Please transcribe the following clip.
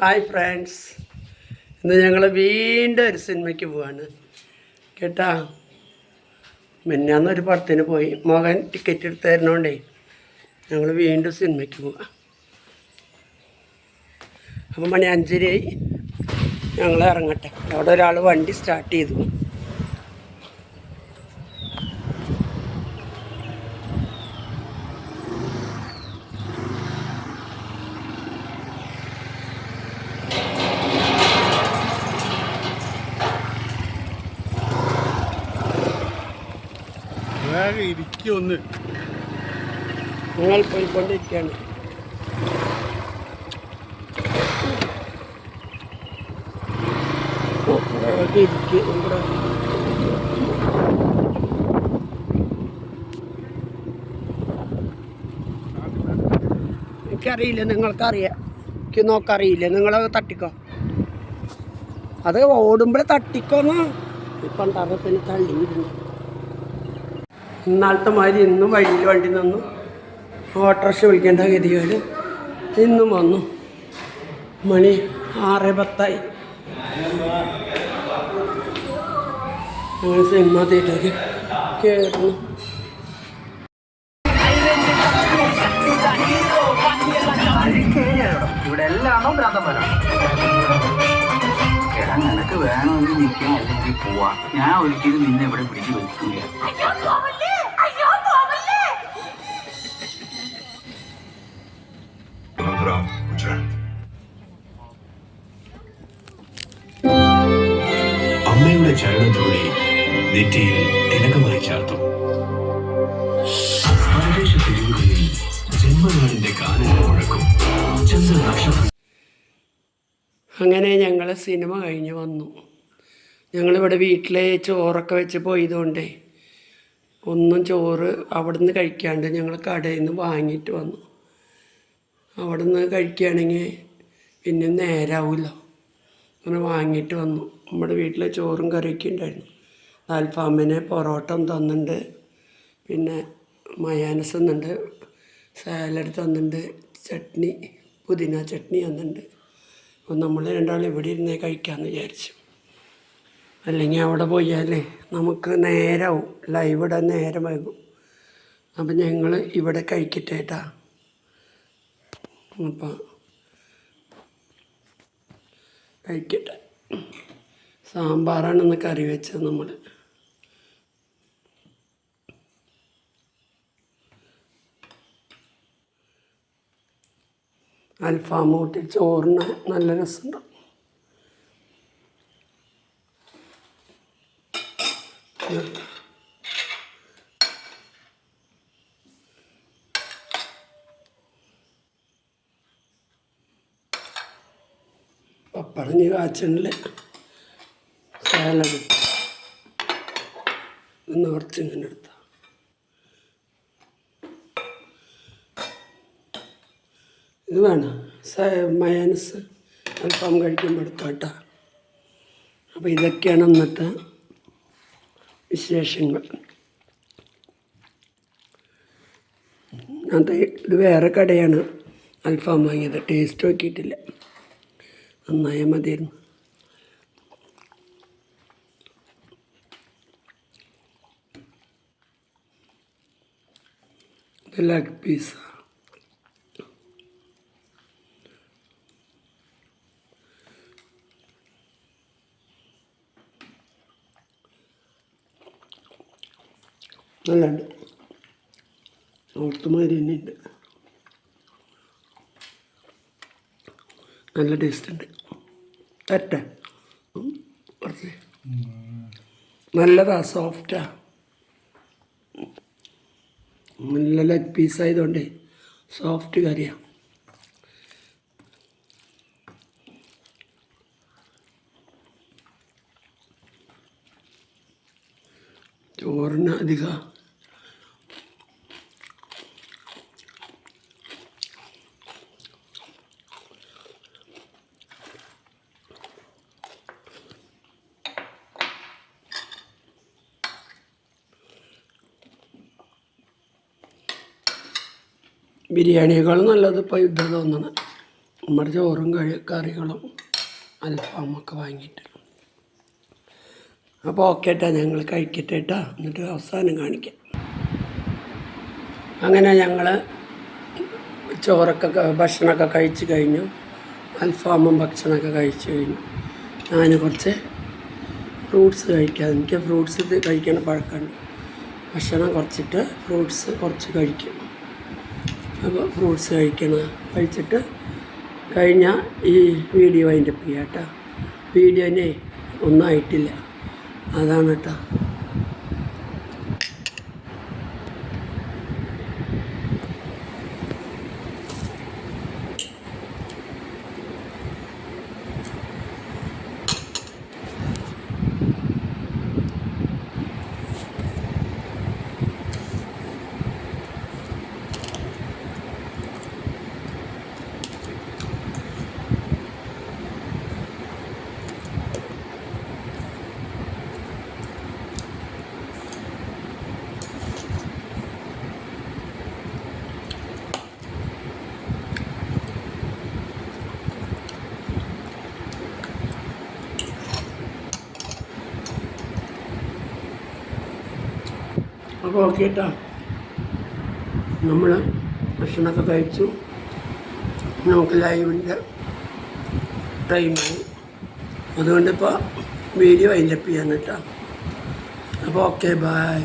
Hi friends ഇന്ന് ഞങ്ങൾ വീണ്ടും ഒരു സിനിമയ്ക്ക് പോവാണ്. കേട്ടാ? മിന്നാന്നൊരു പടത്തിന് പോയി. മകൻ ടിക്കറ്റ് എടുത്ത് ഞങ്ങൾ വീണ്ടും സിനിമയ്ക്ക് പോവാം. അപ്പം മണി അഞ്ചരയായി. ഞങ്ങൾ ഇറങ്ങട്ടെ. അവിടെ ഒരാൾ വണ്ടി സ്റ്റാർട്ട് ചെയ്തു. വേഗം ഇരിക്കൊന്ന് ഞങ്ങൾ പോയിക്കൊണ്ടിരിക്കുകയാണ്. ഇരിക്കും എനിക്കറിയില്ല നിങ്ങൾക്കറിയാം. എനിക്ക് നോക്കറിയില്ല. നിങ്ങളത് തട്ടിക്കോ. അത് ഓടുമ്പോഴേ തട്ടിക്കോന്ന് ഇപ്പം തറത്തിന് തള്ളിയിരുന്നു ഇന്നാളത്തെ മാതിരി ഇന്നും വഴിയിൽ വണ്ടി നിന്നു. ഓട്ടോറിക്ഷ വിളിക്കേണ്ട ഗതികേട് ഇന്നും വന്നു. മണി ആറ് പത്തായി. ഞങ്ങൾ സിനിമ തിയേറ്ററിൽ കയറുന്നു ഇവിടെ എല്ലാണോ ഭ്രാന്തന്മാരാണോ എടാ നിനക്ക് വേണമെങ്കിൽ നിൽക്കാം അല്ലെങ്കിൽ പോവാ. ഞാൻ ഒരിക്കലും നിന്നെ ഇവിടെ പിടിച്ചു വെക്കൂല അമ്മയുടെ ചരണത്തോടെ നെറ്റിയിൽ തിലകമായി ചാർത്തും. ആകാശ തെരുവുകളിൽ ജന്മനാടിന്റെ ഗാനങ്ങൾ മുഴക്കും. ചന്ദ്ര അങ്ങനെ ഞങ്ങൾ സിനിമ കഴിഞ്ഞ് വന്നു. ഞങ്ങളിവിടെ വീട്ടിലെ ചോറൊക്കെ വെച്ച് പോയതുകൊണ്ടേ ഒന്നും ചോറ് അവിടുന്ന് കഴിക്കാണ്ട് ഞങ്ങൾ കടയിൽ നിന്ന് വാങ്ങിയിട്ട് വന്നു. അവിടുന്ന് കഴിക്കുകയാണെങ്കിൽ പിന്നെ നേരാവുമല്ലോ അങ്ങനെ വാങ്ങിയിട്ട് വന്നു. നമ്മുടെ വീട്ടിലെ ചോറും കറിയൊക്കെ ഉണ്ടായിരുന്നു. അൽഫാമിന് പൊറോട്ടം തന്നിട്ടുണ്ട്. പിന്നെ മയാനസ് തന്നിട്ടുണ്ട്. സാലഡ് തന്നിട്ടുണ്ട്. ചട്നി പുതിന ചട്നി തന്നിട്ടുണ്ട്. അപ്പോൾ നമ്മൾ രണ്ടാളും ഇവിടെ ഇരുന്നേ കഴിക്കാമെന്ന് വിചാരിച്ചു. അല്ലെങ്കിൽ അവിടെ പോയാലേ നമുക്ക് നേരമാവും ലൈവ് ഇടാൻ നേരം വൈകും. അപ്പം ഞങ്ങൾ ഇവിടെ കഴിക്കട്ടെ കേട്ടാ അപ്പം കഴിക്കട്ടെ. സാമ്പാറാണ് ഇന്ന് കറി വെച്ചത് നമ്മൾ അൽഫാം കൂട്ടി ചോറിന് നല്ല രസമുണ്ടാവും പപ്പടം നീ കാച്ചണില്ല സാലഡ് ഒന്ന് കുറച്ച് ഇങ്ങനെ എടുത്ത. ഇത് വേണം. മയനസ് അൽഫാം കഴിക്കുമ്പോൾ എടുക്കാം കേട്ടോ അപ്പോൾ ഇതൊക്കെയാണ് ഇന്നത്തെ വിശേഷങ്ങൾ. അത് ഇത് വേറെ കടയാണ് അൽഫാം വാങ്ങിയത്. ടേസ്റ്റ് നോക്കിയിട്ടില്ല. നന്നായ മതിയായിരുന്നു. ലെഗ് പീസ് നല്ലുണ്ട് ഓർത്തുമാതിരി തന്നെ നല്ല ടേസ്റ്റ് ഉണ്ട്. കുറച്ച് നല്ലതാ സോഫ്റ്റാ നല്ല ലെഗ് പീസ് ആയതുകൊണ്ട് സോഫ്റ്റ് കറിയാണ് ചോറിന് അധികം ബിരിയാണിയേക്കാളും നല്ലത് ഇപ്പോൾ യുദ്ധം തോന്നണം നമ്മുടെ ചോറും കഴി കറികളും അൽഫാമൊക്കെ വാങ്ങിയിട്ട്. അപ്പോൾ ഓക്കെ ഏട്ടാ ഞങ്ങൾ കഴിക്കട്ടെ ഏട്ടാ എന്നിട്ട് അവസാനം കാണിക്കാം. അങ്ങനെ ഞങ്ങൾ ചോറൊക്കെ ഭക്ഷണമൊക്കെ കഴിച്ച് കഴിഞ്ഞു. അൽഫാമും ഭക്ഷണമൊക്കെ കഴിച്ച് കഴിഞ്ഞു. ഞാൻ കുറച്ച് ഫ്രൂട്ട്സ് കഴിക്കാം. എനിക്ക് ഫ്രൂട്ട്സ് ഇത് കഴിക്കണ പഴക്കമുണ്ട്. ഭക്ഷണം കുറച്ചിട്ട് ഫ്രൂട്ട്സ് കുറച്ച് കഴിക്കും. ഫ്രൂട്ട്സ് കഴിക്കണം കഴിച്ചിട്ട് കഴിഞ്ഞാൽ ഈ വീഡിയോ അതിന്റെ ചെയ്യാം കേട്ടോ. വീഡിയോനെ ഒന്നും ആയിട്ടില്ല അതാണ് കേട്ടോ. അപ്പോൾ ഓക്കെ കേട്ടോ നമ്മൾ ഭക്ഷണമൊക്കെ കഴിച്ചു. നമുക്ക് ലൈവിന്റെ ടൈമായി അതുകൊണ്ടിപ്പോൾ വീഡിയോ അതിന്റെ ചെയ്യാൻ കേട്ടോ അപ്പോൾ ഓക്കെ ബായ്